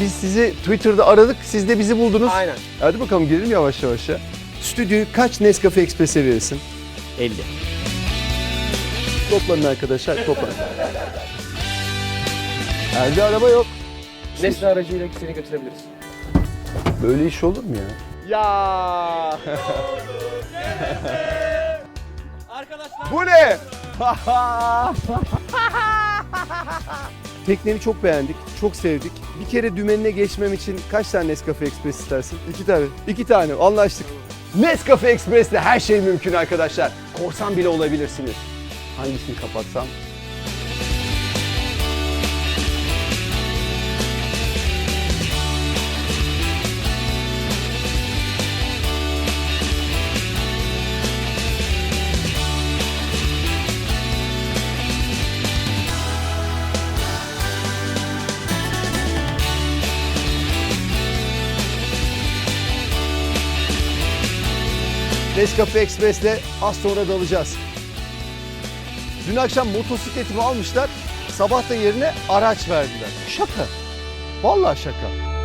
biz sizi Twitter'da aradık. Siz de bizi buldunuz. Aynen. Hadi bakalım girelim yavaş yavaş ya. Stüdyoyu kaç Nescafe Express'e verirsin? 50. Toplanın arkadaşlar, toplanın. Elde araba yok. Nesne aracıyla seni götürebiliriz. Böyle iş olur mu ya? Ya. Bu ne? Tekneni çok beğendik, çok sevdik. Bir kere dümenine geçmem için kaç tane Nescafe Express istersin? İki tane. İki tane, anlaştık. Nescafe Express'te her şey mümkün arkadaşlar. Korsan bile olabilirsiniz. Hangisini kapatsam? Nescafe Express'le az sonra dalacağız. Dün akşam motosikletimi almışlar, sabah da yerine araç verdiler. Şaka. Vallahi şaka.